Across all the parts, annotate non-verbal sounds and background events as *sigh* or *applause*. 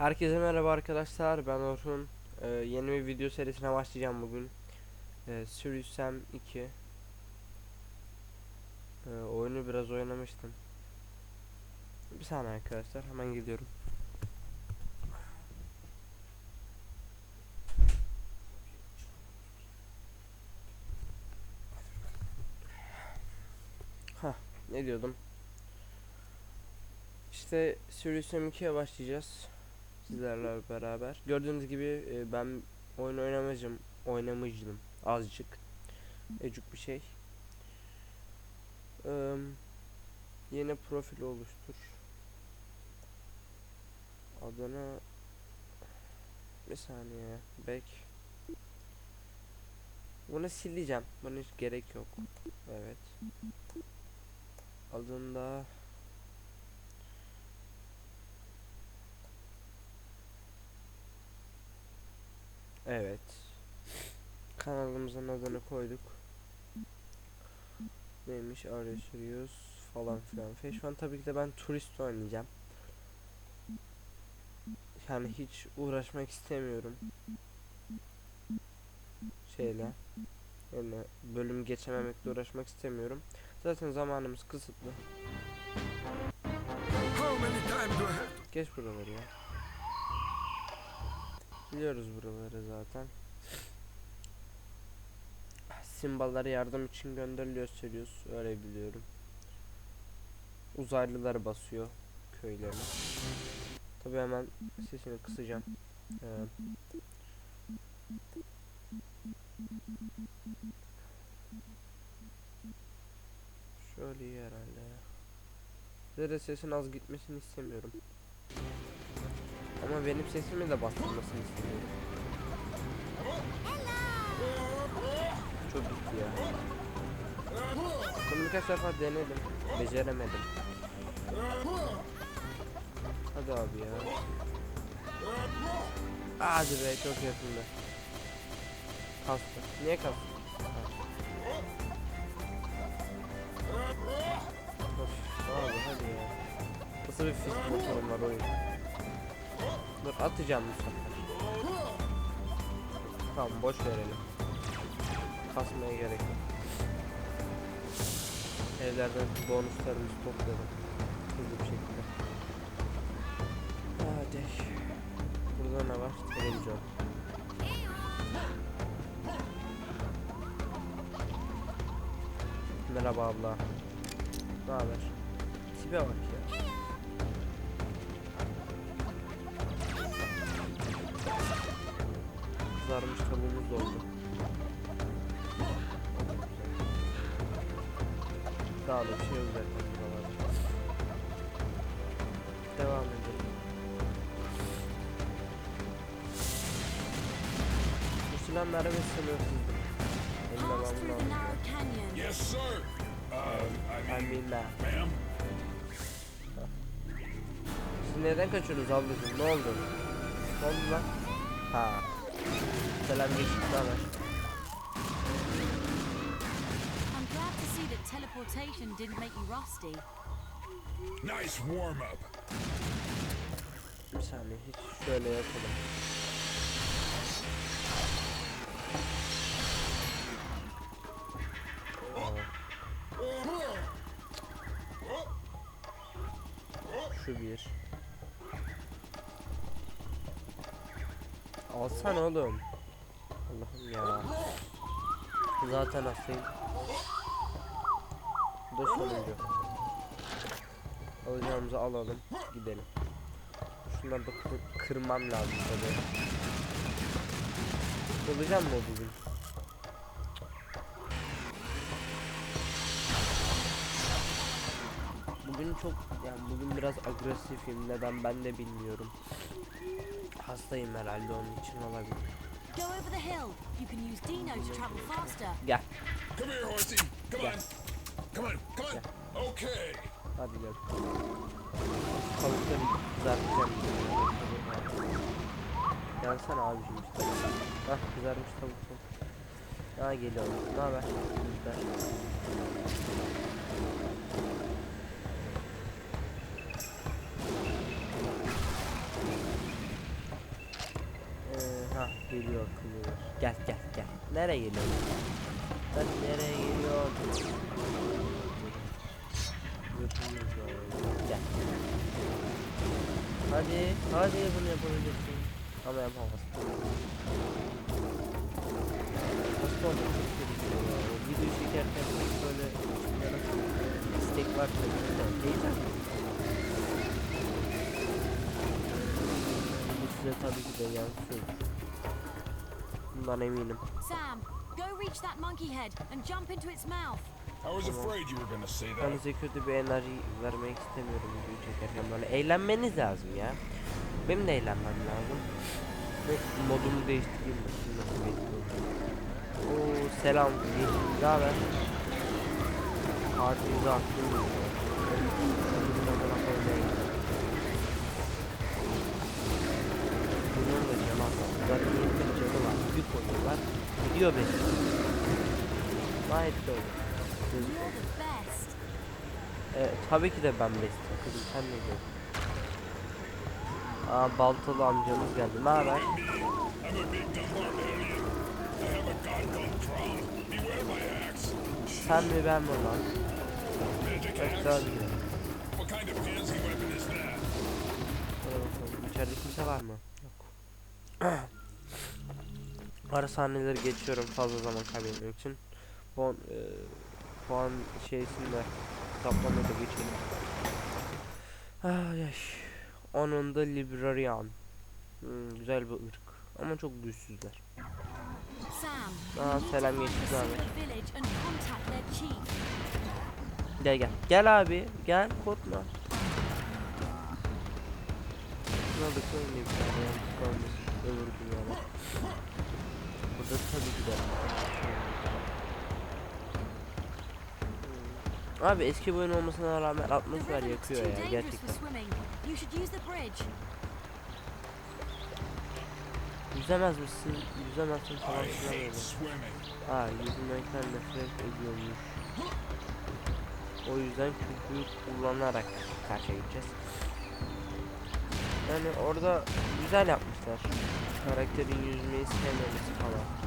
Herkese merhaba arkadaşlar ben Orhun. Ee, yeni bir video serisine başlayacağım bugün. Ee, Sam 2 Ee, Oyunu biraz oynamıştım. Bir saniye arkadaşlar hemen gidiyorum. Hah ne diyordum? İşte Serious Sam 2'ye başlayacağız sizlerle beraber. Gördüğünüz gibi e, ben oyun oynamacım, oynamıştım azıcık. Ecuk bir şey. Eee, yeni profil oluştur. Adını bir saniye bek. Bunu sileceğim. Buna hiç gerek yok. Evet. Adında Evet. Kanalımızın adını koyduk. Neymiş arıyoruz falan filan. Fe şu an tabii ki de ben turist oynayacağım. Yani hiç uğraşmak istemiyorum. Şeyle. Yani bölüm geçememekle uğraşmak istemiyorum. Zaten zamanımız kısıtlı. Geç buraları ya. Biliyoruz buraları zaten. Simbaları yardım için gönderiliyor söylüyoruz. Öyle biliyorum. Uzaylılar basıyor köylerine. Tabi hemen sesini kısacağım. Ee, şöyle iyi herhalde de sesin az gitmesini istemiyorum. Ama benim sesimi de bastırmasını istemiyorum. Çok gitti ya. Bunu birkaç defa denedim. Beceremedim. Hadi abi ya. Hadi be çok yakında. Kastı. Niye kastı? Of, abi hadi ya. Nasıl bir fizik motorum var oyun. Dur atacağım bu sefer. Tamam boş verelim. Kasmaya gerek yok. Evlerden bonuslarımızı topladım. Hızlı bir şekilde. Hadi. Burada ne var? Televizyon. Merhaba abla. Ne haber? Kızarmış tavuğumuz da oldu. Daha da bir şey yok zaten buralarda. Devam edelim. Bu silah mermi Pass devamını through the aldım. Yes, sir. Uh, I mean, ma'am. Siz neden kaçıyorsunuz ablacığım? Ne oldu? Ne oldu lan? Ha. Selam geçtik haber. I'm glad to see that teleportation didn't make you rusty. Nice warm up. Bir saniye hiç şöyle yapalım. Şu bir. Alsana oğlum. Allah'ım ya. Zaten hastayım. Bu da. Alacağımızı alalım. Gidelim. Şunları da kır- kırmam lazım tabii. Kırılacağım mı bugün? Bugün çok yani bugün biraz agresifim neden ben de bilmiyorum. Hastayım herhalde onun için olabilir. Go over the hill. You can use Dino to travel faster. Gel Come here, horsey. Come on. Come on, come on. Okay. hadi gel. Tavukları kızartacağım. Gelsene abicim işte. Hah kızarmış tavuk. Ha geliyorum. Ne haber? Güzel. Geliyor akıllılar. Gel gel gel. Nereye geliyorsun? Sen nereye var. Gel. Hadi, hadi bunu yapabilirsin. Ama yapamazsın. Nasıl oldu? Çok gerekiyor. O Video çekerken böyle istek var tabii de. Heyecan. Bu size tabii ki de yansıyor. Bundan eminim. Sam, go reach that monkey head and jump into its mouth. I was afraid you were gonna say that. Ben size kötü bir enerji vermek istemiyorum video çekerken böyle eğlenmeniz lazım ya. Benim de eğlenmem lazım. Ve modumu değiştireyim nasıl bekliyorum. Oo selam ne haber? Artıyı attım. Bunun da canı az. Var. Bir koyuyorlar. Gidiyor benim. Gayet de olur. Gözüküyor. You're the best. E, tabii ki de ben bestim kızım sen ne diyorsun? Aa baltalı amcamız geldi. Ne haber? Sen mi ben mi lan? Evet bakalım. İçeride kimse var mı? Yok. *clears throat* Ara sahneleri geçiyorum fazla zaman kaybetmek için. Puan, e, puan şeysinde kitaplarına da geçelim. Ay ay. Onun da Librarian. Hmm, güzel bir ırk. Ama çok güçsüzler. Aa, selam to find geçti the abi. Gel gel. Gel abi. Gel korkma. Ne oldu kalmış. Öbür dünyada. Burada tabii ki de. Abi eski bir oyun olmasına rağmen atmosfer yakıyor ya gerçekten. Yüzemez misin? Yüzemezsin falan filan öyle. Aa yüzmekten nefret ediyormuş. O yüzden köpüğü kullanarak karşıya gideceğiz. Yani orada güzel yapmışlar. Karakterin yüzmeyi sevmemesi falan.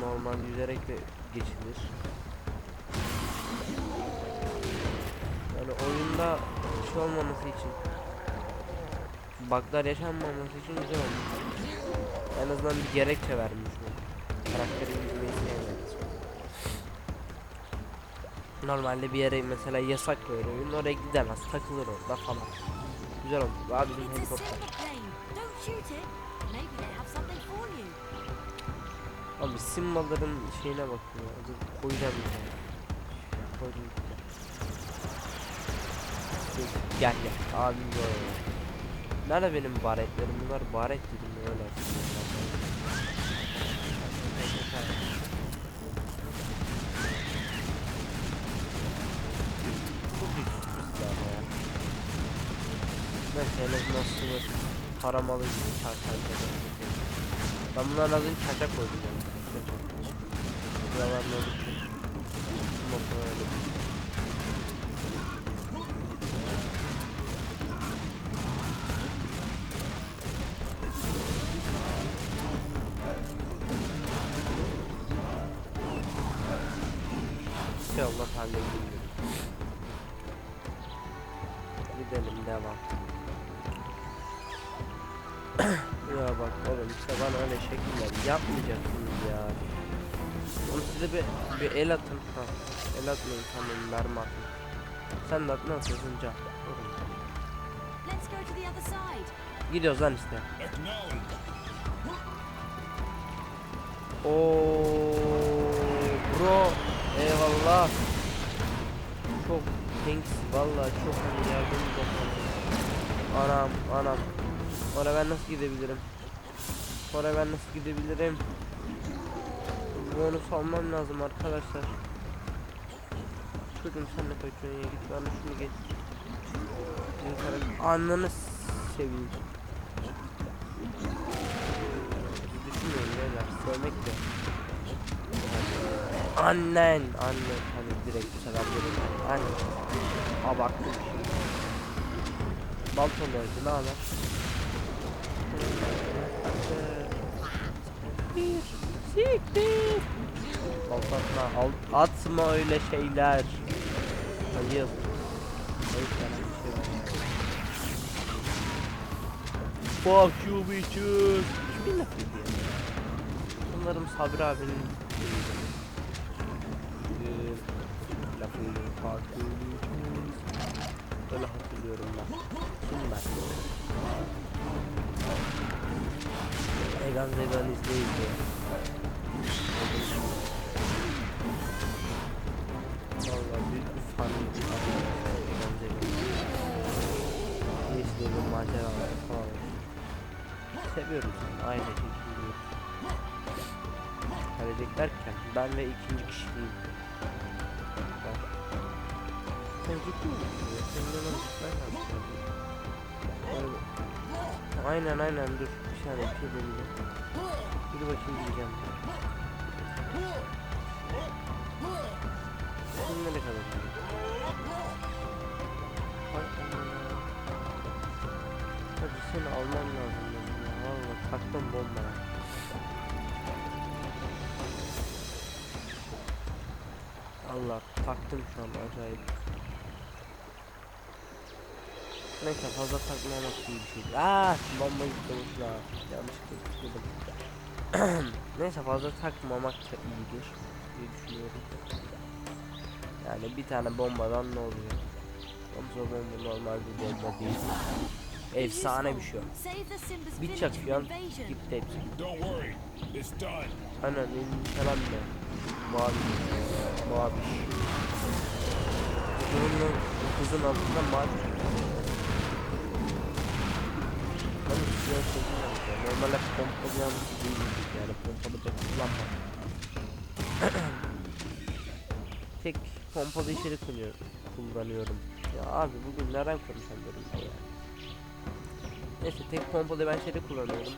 Normal yüzerek de geçilir. Yani oyunda şey olmaması için bug'lar yaşanmaması için güzel olmuş. En azından bir gerekçe vermiş bu. Karakterin yüzmeyi. Normalde bir yere mesela yasak koyar oyun oraya gidemez takılır orada falan. Güzel olmuş. Abi bizim helikopter. Abi simbaların şeyine bakın ya. Dur koyacağım bir. Koydum bir Gel gel. Abim böyle. Nerede benim baretlerim? Bunlar baret dedim öyle. Neyse en azından sınır taramalı gibi çarşamba. Ben bunların adını çaça koydum ki? Motor öyle. İnşallah. Gidelim devam. *coughs* ya bak oğlum işte bana öyle şekiller yapmayacaksınız ya. Oğlum size bir, bir el atın. Ha. El atmayın tamam mermi atın. Sen de at ne atıyorsun can? Gidiyoruz lan işte. Oo bro eyvallah. Çok thanks vallahi çok hani yardım. Anam anam. Oraya ben nasıl gidebilirim? Oraya ben nasıl gidebilirim? Bonus almam lazım arkadaşlar. Çocuğum sen ne kaçıyorsun ya git bana şunu getir. Ananı seveyim. Düşünüyorum beyler sevmek de. Annen annen hani direkt bu sefer direkt annen. Abarttım şimdi. Balton öldü ne haber? be. Bir. Siktir. Atma, al, atma öyle şeyler. Ayıp. Ayıp yani bir şey var. Fuck you bitches. Kimin lafıydı ya? Sanırım Sabri abinin lafıydı. Fuck you bitches. Öyle hatırlıyorum ben. Kim ben? Egan Zegan izleyince. Yani aynı şekilde. Gelecek derken ben ve ikinci kişiliğim. Bak. Sen ciddi misin? Senin ona gitmen lazım. Aynen aynen dur. Bir saniye bir şey deneyeceğim. Bir bakayım diyeceğim. Şimdi ne kadar. Hadi seni almam lazım. Valla taktım bomba. Allah taktım şu an acayip. Neyse fazla takmamak iyi bir şey. Aaa bomba yıkılmış ya. Yanlışlıkla. Neyse fazla takmamak da iyidir diye düşünüyorum. Yani bir tane bombadan ne oluyor? Yoksa bomba normal bir bomba değil. Efsane bir şey. Bir village çak from yan invasion. gitti hepsi. Aynen elini falan ne? Mavi. Mavi. Kızın, kızın altında mavi. Ben de siyah seviyorum ya. Normalde pompalayan değildik yani pompalı da kullanmam. Tek pompalı kullanıyor- kullanıyorum. Ya abi bugün neden konuşamıyorum ya. Neyse tek pompalı ben şeyde kullanıyorum.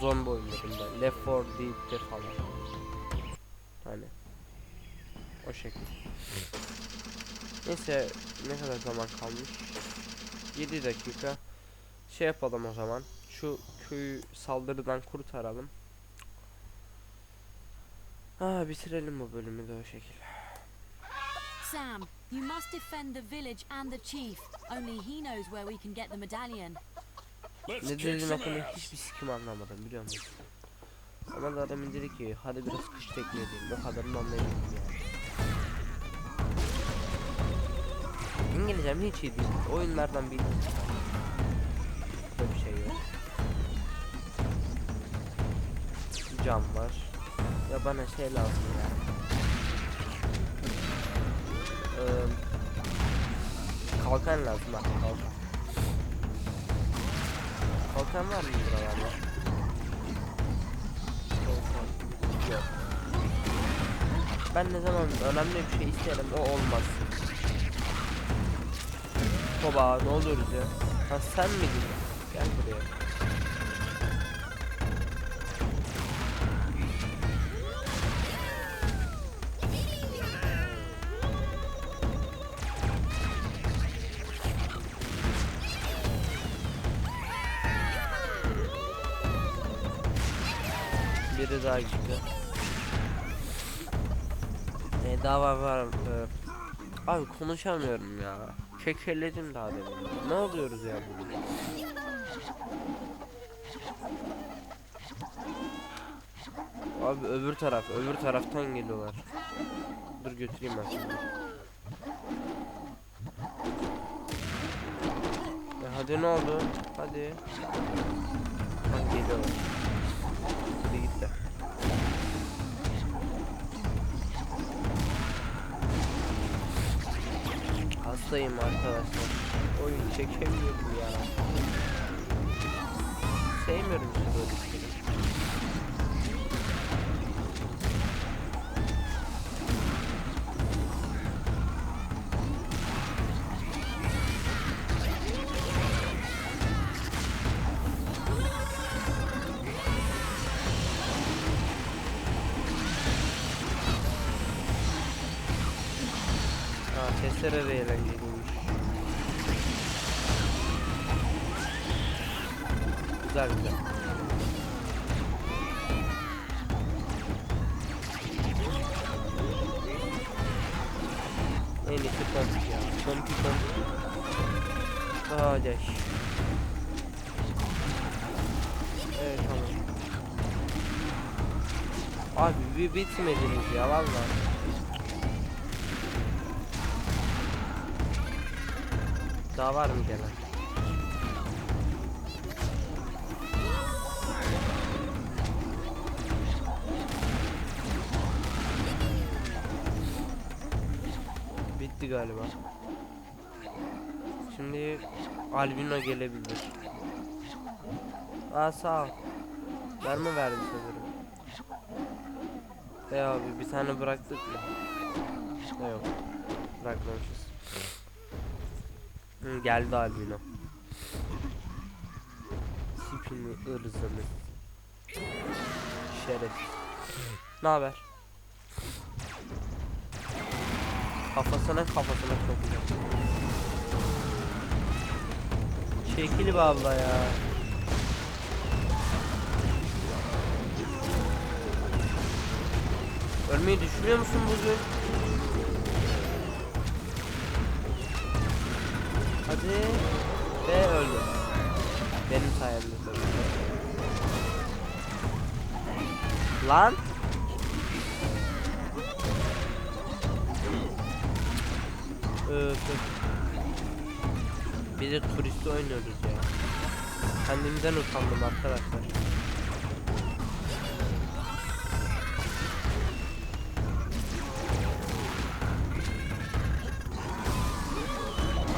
Zombi oyunlarında. Left 4 Dead'de falan. Hani. O şekil. Neyse ne kadar zaman kalmış? 7 dakika. Şey yapalım o zaman. Şu köyü saldırıdan kurtaralım. Ha bitirelim bu bölümü de o şekil. Sam, you must defend the village and the chief. Only he knows where we can get the medallion. Ne kick dediğin some hakkında hiçbir sikim anlamadım biliyor musun? Ama da adamın dedi ki hadi biraz kış tekleyelim. O kadarını anlayabildim yani. İngilizcem hiç iyi değil. Oyunlardan bildim. Burada bir şey yok. Cam var. Ya bana şey lazım ya. Ee, kalkan lazım ha kalkan. Kalkan var mı buralarda? Yok. Ben ne zaman önemli bir şey isterim o olmaz. Baba ne oluyoruz ya? Ha sen miydin? Gel buraya. Biri daha gitti. Ne daha var var. Ee, Abi konuşamıyorum ya. Kekeledim daha demin. Ne oluyoruz ya bugün? Abi öbür taraf, öbür taraftan geliyorlar. Dur götüreyim ben şimdi. Ya hadi ne oldu? Hadi. Bak geliyorlar. Hadi git de. Hastayım arkadaşlar. Oyun çekemiyorum ya. Sevmiyorum işte böyle şeyleri. Öldürdüler bizi. En iyisi pompik ya. Pompik pompik. Kardeş. Evet tamam. Abi bir bitmediniz ya valla. Daha var mı gelen? Bitti galiba. Şimdi albino gelebilir. Aa sağ ol. Verme verdi sanırım. E abi bir tane bıraktık mı? Ne yok. Bırakmamışız. Hı, geldi albino. Sipini ırzını. Şerefsiz. Ne haber? Kafasına kafasına güzel. Çekil be abla ya. Ölmeyi düşünüyor musun bugün? Hadi. Ve öldü. Benim sayemde. Lan. Öf, öf. Bir de turist oynuyoruz ya. Kendimden utandım arkadaşlar.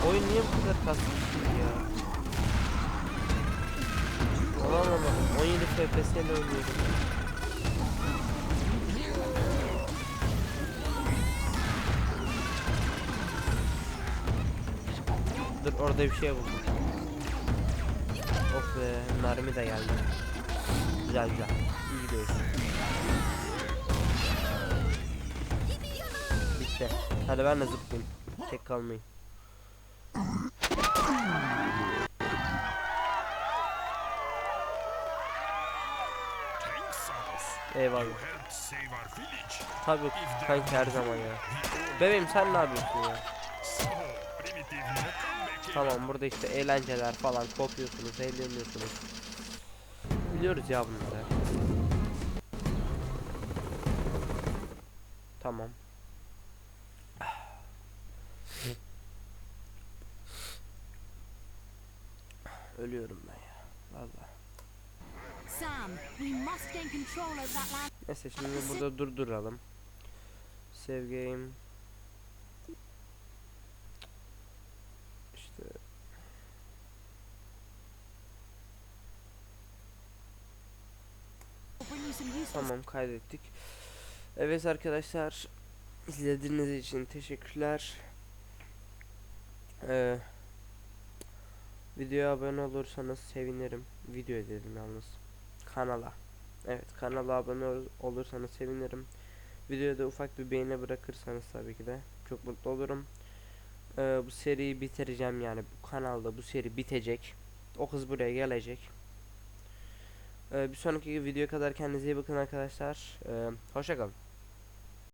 Oyun niye bu kadar kasmışsın ya? Aman aman 17 FPS ile oynuyorum. Dur orada bir şey buldum. Of be mermi de geldi. Güzel güzel. İyi gidiyoruz. Bitti. Hadi ben de zıplayayım. Tek kalmayayım. Eyvallah. Tabii kanki her zaman ya. Bebeğim sen ne yapıyorsun ya? Tamam burada işte eğlenceler falan kopuyorsunuz, eğleniyorsunuz. Biliyoruz ya bunları. Tamam. Ölüyorum ben ya. Vallahi. Neyse şimdi burada durduralım. Save game. İşte Tamam kaydettik. Evet arkadaşlar izlediğiniz için teşekkürler. Ee, videoya abone olursanız sevinirim. Video dedim yalnız. Kanala. Evet kanala abone ol- olursanız sevinirim. Videoya da ufak bir beğeni bırakırsanız tabii ki de çok mutlu olurum. Ee, bu seriyi bitireceğim yani bu kanalda bu seri bitecek. O kız buraya gelecek. Ee, bir sonraki videoya kadar kendinize iyi bakın arkadaşlar. Ee, hoşça kalın.